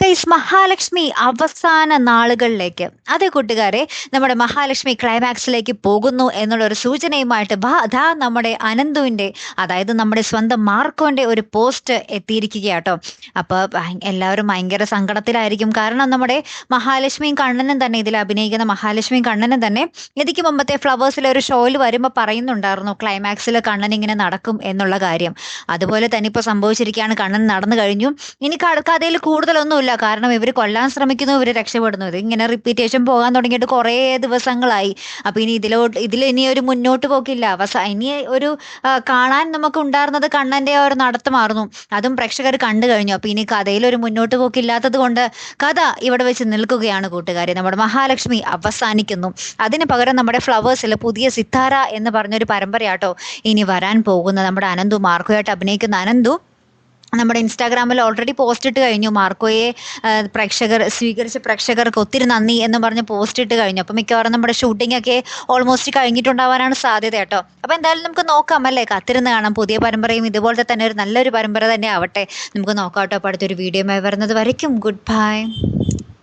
Guys Mahalakshmi അവസാന നാളുകളിലേക്ക്. അതേ കൂട്ടുകാരെ നമ്മുടെ മഹാലക്ഷ്മി ക്ലൈമാക്സിലേക്ക് പോകുന്നു എന്നുള്ള ഒരു സൂചനയുമായിട്ട് ബാ അതാ നമ്മുടെ അനന്തുവിന്റെ അതായത് നമ്മുടെ സ്വന്തം മാർക്കോന്റെ ഒരു പോസ്റ്റ് എത്തിയിരിക്കുകയാട്ടോ. അപ്പോൾ എല്ലാവരും ഭയങ്കര സങ്കടത്തിലായിരിക്കും. കാരണം നമ്മുടെ മഹാലക്ഷ്മിയും കണ്ണനും തന്നെ ഇതിൽ അഭിനയിക്കുന്ന മഹാലക്ഷ്മിയും കണ്ണനും തന്നെ ഇതിക്ക് മുമ്പത്തെ ഫ്ലവേഴ്സിലെ ഒരു ഷോയിൽ വരുമ്പോൾ പറയുന്നുണ്ടായിരുന്നു ക്ലൈമാക്സിൽ കണ്ണൻ ഇങ്ങനെ നടക്കും എന്നുള്ള കാര്യം. അതുപോലെ തന്നെ ഇപ്പോൾ സംഭവിച്ചിരിക്കുകയാണ് കണ്ണൻ നടന്നു കഴിഞ്ഞു. ഇനി കഥയിൽ കഥയിൽ കൂടുതലൊന്നുമില്ല കാരണം ഇവർ കൊല്ലാൻ ശ്രമിക്കുന്നു ഇവർ രക്ഷപ്പെടുന്നു. ഇത് ഇങ്ങനെ റിപ്പീറ്റേഷൻ പോകാൻ തുടങ്ങിയിട്ട് കുറേ ദിവസങ്ങളായി. അപ്പം ഇനി ഇതിലോട്ട് ഇതിൽ ഇനി ഒരു മുന്നോട്ട് പോക്കില്ല. അവസാ ഇനി ഒരു കാണാൻ നമുക്ക് ഉണ്ടായിരുന്നത് കണ്ണന്റെ ഒരു നടത്തമായിരുന്നു അതും പ്രേക്ഷകർ കണ്ടു കഴിഞ്ഞു. അപ്പം ഇനി കഥയിൽ ഒരു മുന്നോട്ട് പോക്കില്ലാത്തത് കൊണ്ട് കഥ ഇവിടെ വെച്ച് നിൽക്കുകയാണ് കൂട്ടുകാരെ. നമ്മുടെ മഹാലക്ഷ്മി അവസാനിക്കുന്നു. അതിന് പകരം നമ്മുടെ ഫ്ലവേഴ്സിൽ പുതിയ സിത്താര എന്ന് പറഞ്ഞൊരു പരമ്പരയാട്ടോ ഇനി വരാൻ പോകുന്നത്. നമ്മുടെ അനന്തു മാർക്കോയായിട്ട് അഭിനയിക്കുന്ന അനന്തു. നമ്മുടെ ഇൻസ്റ്റാഗ്രാമിൽ ഓൾറെഡി പോസ്റ്റ് ഇട്ട് കഴിഞ്ഞു. മാർക്കോയെ പ്രേക്ഷകർ സ്വീകരിച്ച പ്രേക്ഷകർക്ക് ഒത്തിരി നന്ദി എന്ന് പറഞ്ഞ് പോസ്റ്റ് ഇട്ട് കഴിഞ്ഞു. അപ്പോൾ മിക്കവാറും നമ്മുടെ ഷൂട്ടിംഗ് ഒക്കെ ഓൾമോസ്റ്റ് കഴിഞ്ഞിട്ടുണ്ടാവാനാണ് സാധ്യത കേട്ടോ. അപ്പോൾ എന്തായാലും നമുക്ക് നോക്കാം അല്ലേ? കാത്തിരുന്ന് കാണാം. പുതിയ പരമ്പരയും ഇതുപോലത്തെ തന്നെ ഒരു നല്ലൊരു പരമ്പര തന്നെ ആവട്ടെ. നമുക്ക് നോക്കാം കേട്ടോ. അപ്പോൾ അടുത്തൊരു വീഡിയോ വരുന്നത് വരയ്ക്കും. Good bye